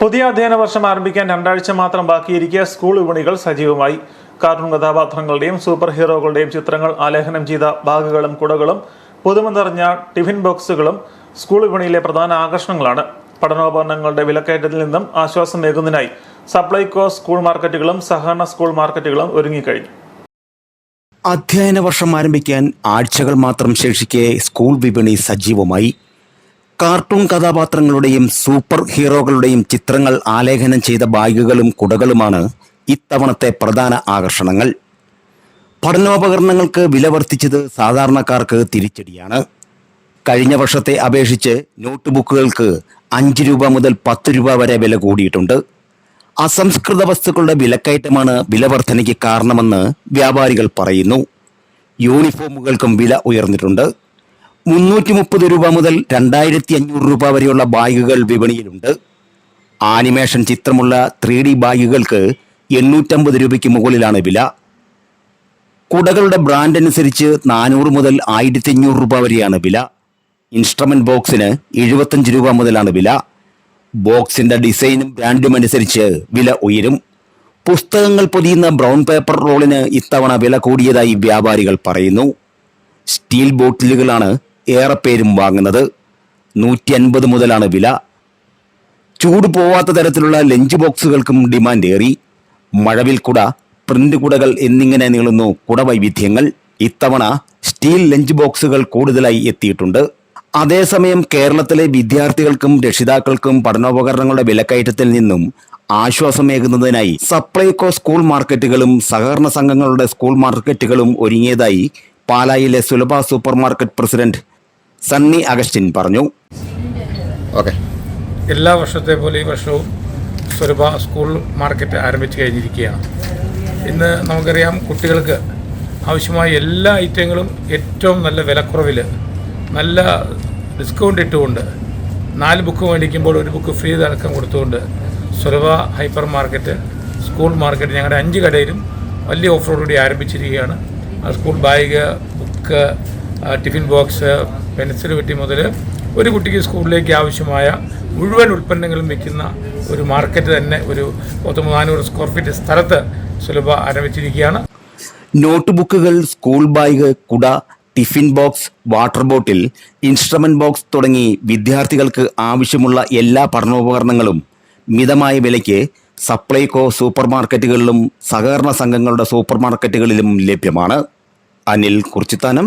പുതിയ അധ്യയന വർഷം ആരംഭിക്കാൻ രണ്ടാഴ്ച മാത്രം ബാക്കിയിരിക്കെ സ്കൂൾ വിപണികൾ സജീവമായി. കാർട്ടൂൺ കഥാപാത്രങ്ങളുടെയും സൂപ്പർ ഹീറോകളുടെയും ചിത്രങ്ങൾ ആലേഖനം ചെയ്ത ബാഗുകളും കുടകളും പുതുമ നിറഞ്ഞ ടിഫിൻ ബോക്സുകളും സ്കൂൾ വിപണിയിലെ പ്രധാന ആകർഷണങ്ങളാണ്. പഠനോപകരണങ്ങളുടെ വിലക്കയറ്റത്തിൽ നിന്നും ആശ്വാസം നേകുന്നതിനായി സപ്ലൈകോ സ്കൂൾ മാർക്കറ്റുകളും സഹകരണ സ്കൂൾ മാർക്കറ്റുകളും ഒരുങ്ങിക്കഴിഞ്ഞു. അധ്യയന വർഷം ആരംഭിക്കാൻ ആഴ്ചകൾ മാത്രം ശേഷിക്കെ സ്കൂൾ വിപണി സജീവമായി. കാർട്ടൂൺ കഥാപാത്രങ്ങളുടെയും സൂപ്പർ ഹീറോകളുടെയും ചിത്രങ്ങൾ ആലേഖനം ചെയ്ത ബാഗുകളും കുടകളുമാണ് ഇത്തവണത്തെ പ്രധാന ആകർഷണങ്ങൾ. പഠനോപകരണങ്ങൾക്ക് വില വർദ്ധിച്ചത് സാധാരണക്കാർക്ക് തിരിച്ചടിയാണ്. കഴിഞ്ഞ വർഷത്തെ അപേക്ഷിച്ച് നോട്ട് ബുക്കുകൾക്ക് അഞ്ച് രൂപ മുതൽ പത്ത് രൂപ വരെ വില കൂടിയിട്ടുണ്ട്. അസംസ്കൃത വസ്തുക്കളുടെ വിലക്കയറ്റമാണ് വില വർധനയ്ക്ക് കാരണമെന്ന് വ്യാപാരികൾ പറയുന്നു. യൂണിഫോമുകൾക്കും വില ഉയർന്നിട്ടുണ്ട്. മുന്നൂറ്റി മുപ്പത് രൂപ മുതൽ രണ്ടായിരത്തി അഞ്ഞൂറ് രൂപ വരെയുള്ള ബാഗുകൾ വിപണിയിലുണ്ട്. ആനിമേഷൻ ചിത്രമുള്ള ത്രീ ഡി ബാഗുകൾക്ക് എണ്ണൂറ്റമ്പത് രൂപയ്ക്ക് മുകളിലാണ് വില. കുടകളുടെ ബ്രാൻഡ് അനുസരിച്ച് നാനൂറ് മുതൽ ആയിരത്തി അഞ്ഞൂറ് രൂപ വരെയാണ് വില. ഇൻസ്ട്രുമെന്റ് ബോക്സിന് എഴുപത്തഞ്ച് രൂപ മുതലാണ് വില. ബോക്സിന്റെ ഡിസൈനും ബ്രാൻഡും അനുസരിച്ച് വില ഉയരും. പുസ്തകങ്ങൾ പൊതിയുന്ന ബ്രൗൺ പേപ്പർ റോളിന് ഇത്തവണ വില കൂടിയതായി വ്യാപാരികൾ പറയുന്നു. സ്റ്റീൽ ബോട്ടിലുകളാണ് ഏറെ പേരും വാങ്ങുന്നത് നൂറ്റി അൻപത് മുതലാണ് വില. ചൂട് പോവാത്ത തരത്തിലുള്ള ലഞ്ച് ബോക്സുകൾക്കും ഡിമാൻഡ് ഏറി. മഴവിൽ കുട പ്രിന്റ് കുടകൾ എന്നിങ്ങനെ നീളുന്നു കുടവൈവിധ്യങ്ങൾ. ഇത്തവണ സ്റ്റീൽ ലഞ്ച് ബോക്സുകൾ കൂടുതലായി എത്തിയിട്ടുണ്ട്. അതേസമയം കേരളത്തിലെ വിദ്യാർത്ഥികൾക്കും രക്ഷിതാക്കൾക്കും പഠനോപകരണങ്ങളുടെ വിലക്കയറ്റത്തിൽ നിന്നും ആശ്വാസമേകുന്നതിനായി സപ്ലൈകോ സ്കൂൾ മാർക്കറ്റുകളും സഹകരണ സംഘങ്ങളുടെ സ്കൂൾ മാർക്കറ്റുകളും ഒരുങ്ങിയതായി പാലായിലെ Sulabha super market president Sunny Augustine പറഞ്ഞു. ഓക്കെ. എല്ലാ വർഷത്തെ പോലെ ഈ വർഷവും സ്വരൂപ സ്കൂൾ മാർക്കറ്റ് ആരംഭിച്ചു കഴിഞ്ഞിരിക്കുകയാണ്. ഇന്ന് നമുക്കറിയാം കുട്ടികൾക്ക് ആവശ്യമായ എല്ലാ ഐറ്റങ്ങളും ഏറ്റവും നല്ല വിലക്കുറവിൽ നല്ല ഡിസ്കൗണ്ട് ഇട്ടുകൊണ്ട് നാല് ബുക്ക് മേടിക്കുമ്പോൾ ഒരു ബുക്ക് ഫ്രീ അടക്കം കൊടുത്തുകൊണ്ട് Sulabha hyper market school market ഞങ്ങളുടെ അഞ്ച് കടയിലും വലിയ ഓഫറോടുകൂടി ആരംഭിച്ചിരിക്കുകയാണ്. School bag book tiffin box pencil പെട്ടി മുതൽ ഒരു കുട്ടിക്ക് സ്കൂളിലേക്ക് ആവശ്യമായ മുഴുവൻ ഉൽപ്പന്നങ്ങളും വിൽക്കുന്ന ഒരു മാർക്കറ്റ് തന്നെ ഒരു പത്തൊമ്പത് നാനൂറ് സ്ക്വയർ ഫീറ്റ് സ്ഥലത്ത് സുലഭ ആരംഭിച്ചിരിക്കുകയാണ്. നോട്ട് ബുക്കുകൾ സ്കൂൾ ബാഗ് കുട tiffin box water bottle instrument box തുടങ്ങി വിദ്യാർത്ഥികൾക്ക് ആവശ്യമുള്ള എല്ലാ പഠനോപകരണങ്ങളും മിതമായ വിലയ്ക്ക് സപ്ലൈകോ സൂപ്പർ മാർക്കറ്റുകളിലും സഹകരണ സംഘങ്ങളുടെ സൂപ്പർ മാർക്കറ്റുകളിലും ലഭ്യമാണ്. Anil Kurchithanam